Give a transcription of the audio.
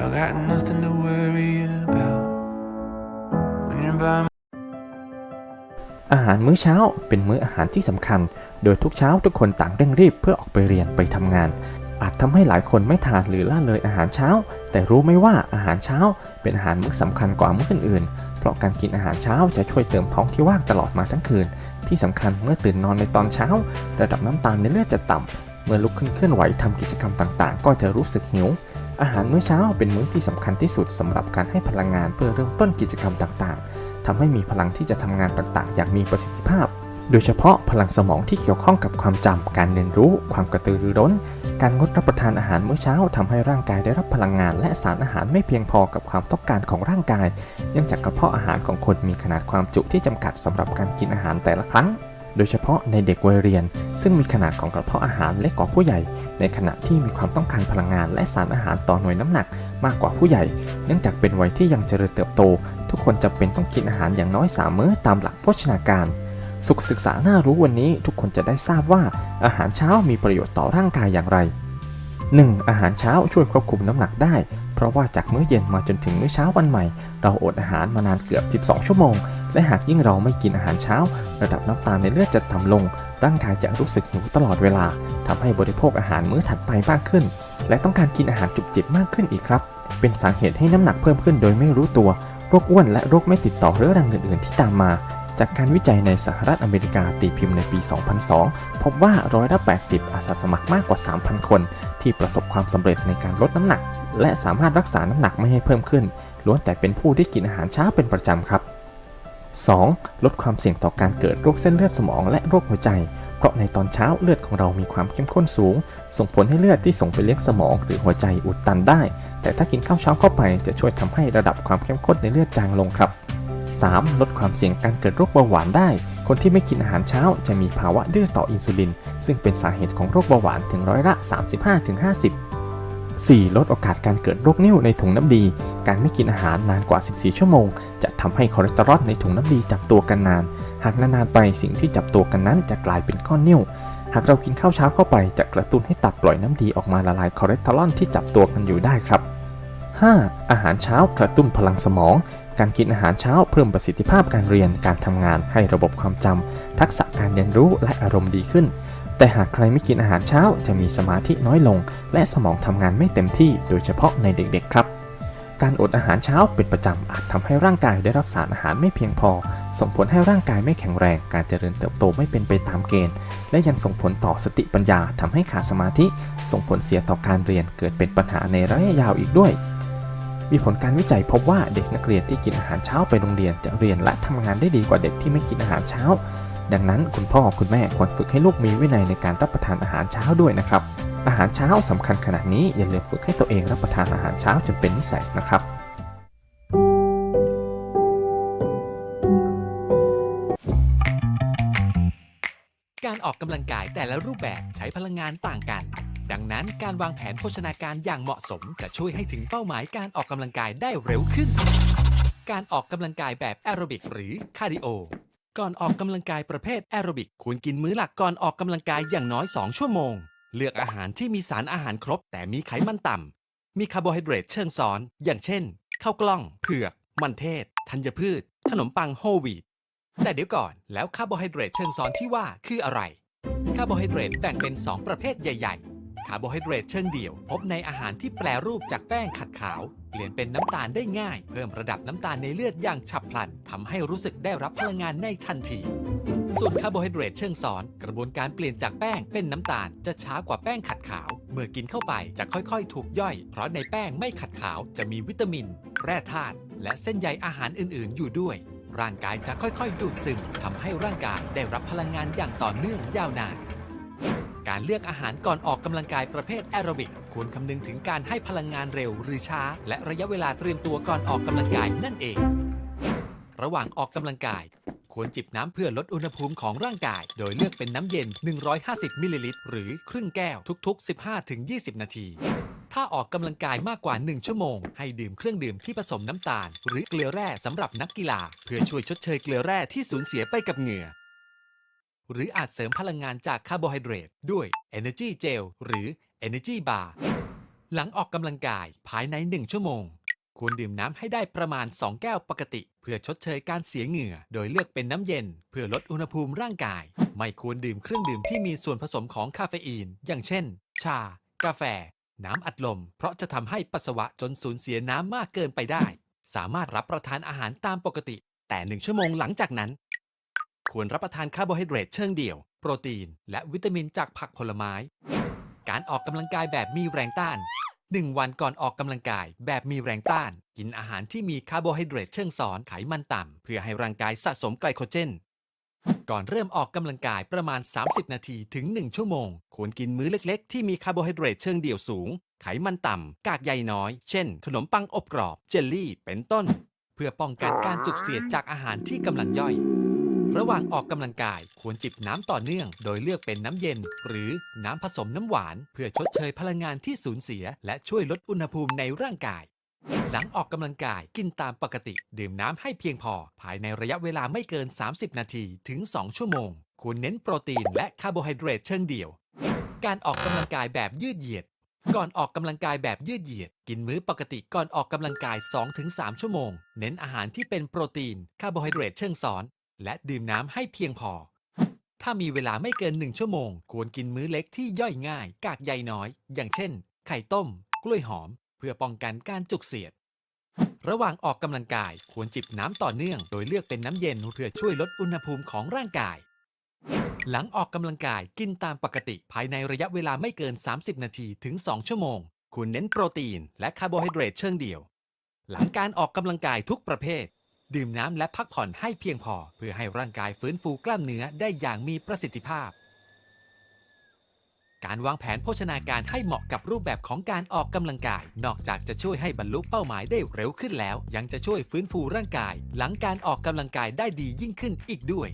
I got nothing to worry about when you're by อาหารมื้อเช้าเป็นมื้ออาหารที่สำคัญ โดยทุกเช้าทุกคนต่างเร่งรีบเพื่อออกไปเรียนไปทำงาน อาจทำให้หลายคนไม่ทานหรือละเลยอาหารเช้า แต่รู้ไหมว่าอาหารเช้า เป็นอาหารมื้อสำคัญกว่ามื้ออื่นๆ เพราะการกินอาหารเช้าจะช่วยเติมท้องที่ว่างตลอดมาทั้งคืน ที่สำคัญเมื่อตื่นนอนในตอนเช้า ระดับน้ำตาลในเลือดจะต่ำ เมื่อลุกขึ้นเคลื่อนไหวทำกิจกรรมต่างๆ ก็จะรู้สึกหิว อาหารมื้อเช้าเป็นมื้อที่สำคัญที่สุดสำหรับการให้พลังงานเพื่อเริ่มต้นกิจกรรมต่างๆทำให้มีพลังที่จะทำงานต่างๆ อย่างมีประสิทธิภาพ โดยเฉพาะพลังสมองที่เกี่ยวข้องกับความจำการเรียนรู้ ความกระตือรือร้น การงดรับประทานอาหารมื้อเช้าทำให้ร่างกายได้รับพลังงาน และสารอาหารไม่เพียงพอกับความต้องการของร่างกาย เนื่องจากกระเพาะอาหารของคนมีขนาดความจุที่จำกัดสำหรับการกินอาหารแต่ละครั้ง โดยเฉพาะในเด็กวัยเรียน ซึ่งมีขนาดของกระเพาะอาหารเล็กกว่าผู้ใหญ่ ในขณะที่มีความต้องการพลังงานและสารอาหารต่อหน่วยน้ำหนักมากกว่าผู้ใหญ่ เนื่องจากเป็นวัยที่ยังเจริญเติบโต ทุกคนจำเป็นต้องกินอาหารอย่างน้อยสามมื้อตามหลักโภชนาการ สุขศึกษาน่ารู้วันนี้ทุกคนจะได้ทราบว่าอาหารเช้ามีประโยชน์ต่อร่างกายอย่างไร 1. อาหารเช้าช่วยควบคุมน้ำหนักได้ เพราะว่าจากมื้อเย็นมาจนถึงมื้อเช้าวันใหม่ เราอดอาหารมานานเกือบ 12 ชั่วโมง และหากยิ่งเราไม่กินอาหารเช้า ระดับน้ำตาลในเลือดจะต่ำลง ร่างกายจะรู้สึกหิวตลอดเวลาทำให้บริโภคอาหารมื้อถัดไปมากขึ้น และต้องการกินอาหารจุบจิบมากขึ้นอีกครับ เป็นสาเหตุให้น้ำหนักเพิ่มขึ้นโดยไม่รู้ตัวโรคอ้วนและโรคไม่ติดต่อเรื้อรังอื่นๆที่ตามมา จากการวิจัยในสหรัฐอเมริกาตีพิมพ์ในปี 2002 พบว่าร้อยละ80 อาสาสมัครมากกว่า 3,000 คน ที่ประสบความสำเร็จในการลดน้ำหนัก และสามารถรักษาน้ำหนักไม่ให้เพิ่มขึ้น ล้วนแต่เป็นผู้ที่กินอาหารเช้าเป็นประจำครับ 2. ลดความเสี่ยงต่อการเกิดโรคเส้นเลือดสมองและโรคหัวใจ เพราะในตอนเช้าเลือดของเรามีความเข้มข้นสูง ส่งผลให้เลือดที่ส่งไปเลี้ยงสมองหรือหัวใจอุดตันได้ แต่ถ้ากินข้าวเช้าเข้าไปจะช่วยทำให้ระดับความเข้มข้นในเลือดจางลงครับ 3. ลดความเสี่ยงการเกิดโรคเบาหวานได้ คนที่ไม่กินอาหารเช้าจะมีภาวะดื้อต่ออินซูลิน ซึ่งเป็นสาเหตุของโรคเบาหวานถึงร้อยละ 35-50 4. ลดโอกาสการเกิดโรคนิ่วในถุงน้ำดี การไม่กินอาหารนานกว่า 14 ชั่วโมง จะทำให้คอเลสเตอรอลในถุงน้ำดีจับตัวกันนาน หากนานๆไปสิ่งที่จับตัวกันนั้นจะกลายเป็นก้อนนิ่ว หากเรากินข้าวเช้าเข้าไปจะกระตุ้นให้ตับปล่อยน้ำดีออกมาละลายคอเลสเตอรอลที่จับตัวกันอยู่ได้ครับ 5. อาหารเช้ากระตุ้นพลังสมอง การกินอาหารเช้าเพิ่มประสิทธิภาพการเรียน การทำงานให้ระบบความจำทักษะการเรียนรู้และอารมณ์ดีขึ้น แต่หากใครไม่กินอาหารเช้าจะมีสมาธิน้อยลง และสมองทำงานไม่เต็มที่โดยเฉพาะในเด็กๆครับ การอดอาหารเช้าเป็นประจำอาจทำให้ร่างกายได้รับสารอาหารไม่เพียงพอ ส่งผลให้ร่างกายไม่แข็งแรง การเจริญเติบโตไม่เป็นไปตามเกณฑ์ และยังส่งผลต่อสติปัญญาทำให้ขาดสมาธิ ส่งผลเสียต่อการเรียนเกิดเป็นปัญหาในระยะยาวอีกด้วยมีผลการวิจัยพบว่าเด็กนักเรียนที่กินอาหารเช้าไปโรงเรียนจะเรียนและทำงานได้ดีกว่าเด็กที่ไม่กินอาหารเช้า ดังนั้นคุณพ่อคุณแม่ควรฝึกให้ลูกมีวินัยในการรับประทานอาหารเช้าด้วยนะครับ อาหารเช้าสำคัญขนาดนี้อย่าลืมฝึกให้ตัวเองรับประทานอาหารเช้าจนเป็นนิสัยนะครับการออกกำลังกายแต่ละรูปแบบใช้พลังงานต่างกัน ดังนั้นการวางแผนโภชนาการอย่างเหมาะสม จะช่วยให้ถึงเป้าหมายการออกกำลังกายได้เร็วขึ้น การออกกำลังกายแบบแอโรบิกหรือคาร์ดิโอ ก่อนออกกำลังกายประเภทแอโรบิกควรกินมื้อหลักก่อนออกกำลังกายอย่างน้อย 2 ชั่วโมง เลือกอาหารที่มีสารอาหารครบ แต่มีไขมันต่ำมีคาร์โบไฮเดรตเชิงซ้อน อย่างเช่นข้าวกล้อง เผือก มันเทศ ธัญพืช ขนมปังโฮวีตแต่เดี๋ยวก่อนแล้วคาร์โบไฮเดรตเชิงซ้อนที่ว่าคืออะไรคาร์โบไฮเดรตแบ่งเป็น 2 ประเภทใหญ่ ๆ คาร์โบไฮเดรตเชิงเดี่ยว พบในอาหารที่แปรรูปจากแป้งขัดขาว ลี่ยนเป็นน้ำตาลได้ง่าย เพิ่มระดับน้ำตาลในเลือดอย่างฉับพลันทำให้รู้สึกได้รับพลังงานในทันที ส่วนคาร์โบไฮเดรตเชิงซ้อน กระบวนการเปลี่ยนจากแป้งเป็นน้ำตาลจะช้ากว่าแป้งขัดขาว เมื่อกินเข้าไปจะค่อยๆ ถูกย่อย เพราะในแป้งไม่ขัดขาวจะมีวิตามิน แร่ธาตุและเส้นใยอาหารอื่น ๆ อยู่ด้วย ร่างกายจะค่อยๆ ดูดซึมทำให้ร่างกายได้รับพลังงานอย่างต่อเนื่องยาวนาน การเลือกอาหารก่อนออกกำลังกายประเภทแอโรบิกควรคำนึงถึงการให้พลังงานเร็วหรือช้า และระยะเวลาเตรียมตัวก่อนออกกำลังกายนั่นเอง ระหว่างออกกำลังกาย ควรจิบน้ำเพื่อลดอุณหภูมิของร่างกาย โดยเลือกเป็นน้ำเย็น 150 มิลลิลิตร หรือครึ่งแก้วทุก ๆ 15-20 นาที ถ้าออกกำลังกายมากกว่า 1 ชั่วโมง ให้ดื่มเครื่องดื่มที่ผสมน้ำตาล หรือเกลือแร่สำหรับนักกีฬา เพื่อช่วยชดเชยเกลือแร่ที่สูญเสียไปกับเหงื่อ หรืออาจเสริมพลังงานจากคาร์โบไฮเดรตด้วย Energy Gel หรือ Energy Bar หลังออกกำลังกายภายใน 1 ชั่วโมง ควรดื่มน้ำให้ได้ประมาณ 2 แก้วปกติ เพื่อชดเชยการเสียเหงื่อ โดยเลือกเป็นน้ำเย็น เพื่อลดอุณหภูมิร่างกาย ไม่ควรดื่มเครื่องดื่มที่มีส่วนผสมของคาเฟอีน อย่างเช่น ชา กาแฟ น้ำอัดลม เพราะจะทำให้ปัสสาวะจนสูญเสียน้ำมากเกินไปได้ สามารถรับประทานอาหารตามปกติ แต่1ชั่วโมงหลังจากนั้น ควรรับประทานคาร์โบไฮเดรตเชิงเดี่ยว โปรตีน และวิตามินจากผักผลไม้ การออกกำลังกายแบบมีแรงต้าน 1 วันก่อนออกกำลังกายแบบมีแรงต้าน กินอาหารที่มีคาร์โบไฮเดรตเชิงซ้อนไขมันต่ำ เพื่อให้ร่างกายสะสมไกลโคเจน ก่อนเริ่มออกกำลังกายประมาณ 30 นาทีถึง 1 ชั่วโมง ควรกินมื้อเล็กๆ ที่มีคาร์โบไฮเดรตเชิงเดี่ยวสูง ไขมันต่ำ กากใยน้อย เช่น ขนมปังอบกรอบ เจลลี่ เป็นต้น เพื่อป้องกันการจุกเสียดจากอาหารที่กำลังย่อย ระหว่างออกกำลังกายควรจิบน้ำต่อเนื่อง โดยเลือกเป็นน้ำเย็น หรือน้ำผสมน้ำหวาน เพื่อชดเชยพลังงานที่สูญเสีย และช่วยลดอุณหภูมิในร่างกาย หลังออกกำลังกายกินตามปกติ ดื่มน้ำให้เพียงพอ ภายในระยะเวลาไม่เกิน 30 นาทีถึง 2 ชั่วโมง ควรเน้นโปรตีนและคาร์โบไฮเดรตเชิงเดี่ยว การออกกำลังกายแบบยืดเหยียดก่อนออกกำลังกายแบบยืดเหยียด กินมื้อปกติก่อนออกกำลังกาย 2-3 ชั่วโมง เน้นอาหารที่เป็นโปรตีน คาร์โบไฮเดรตเชิงซ้อน และดื่มน้ำให้เพียงพอ ถ้ามีเวลาไม่เกิน1ชั่วโมง ควรกินมื้อเล็กที่ย่อยง่าย กากใยน้อย อย่างเช่น ไข่ต้ม กล้วยหอม เพื่อป้องกันการจุกเสียด ระหว่างออกกำลังกายควรจิบน้ำต่อเนื่อง โดยเลือกเป็นน้ำเย็นเพื่อช่วยลดอุณหภูมิของร่างกาย หลังออกกำลังกายกินตามปกติภายในระยะเวลาไม่เกิน 30 นาทีถึง 2 ชั่วโมงคุณเน้นโปรตีน และคาร์โบไฮเดรตเชิงเดี่ยว หลังการออกกำลังกายทุกประเภท ดื่มน้ำและพักผ่อนให้เพียงพอ เพื่อให้ร่างกายฟื้นฟูกล้ามเนื้อได้อย่างมีประสิทธิภาพ การวางแผนโภชนาการให้เหมาะกับรูปแบบของการออกกำลังกาย นอกจากจะช่วยให้บรรลุเป้าหมายได้เร็วขึ้นแล้ว ยังจะช่วยฟื้นฟูร่างกาย หลังการออกกำลังกายได้ดียิ่งขึ้นอีกด้วย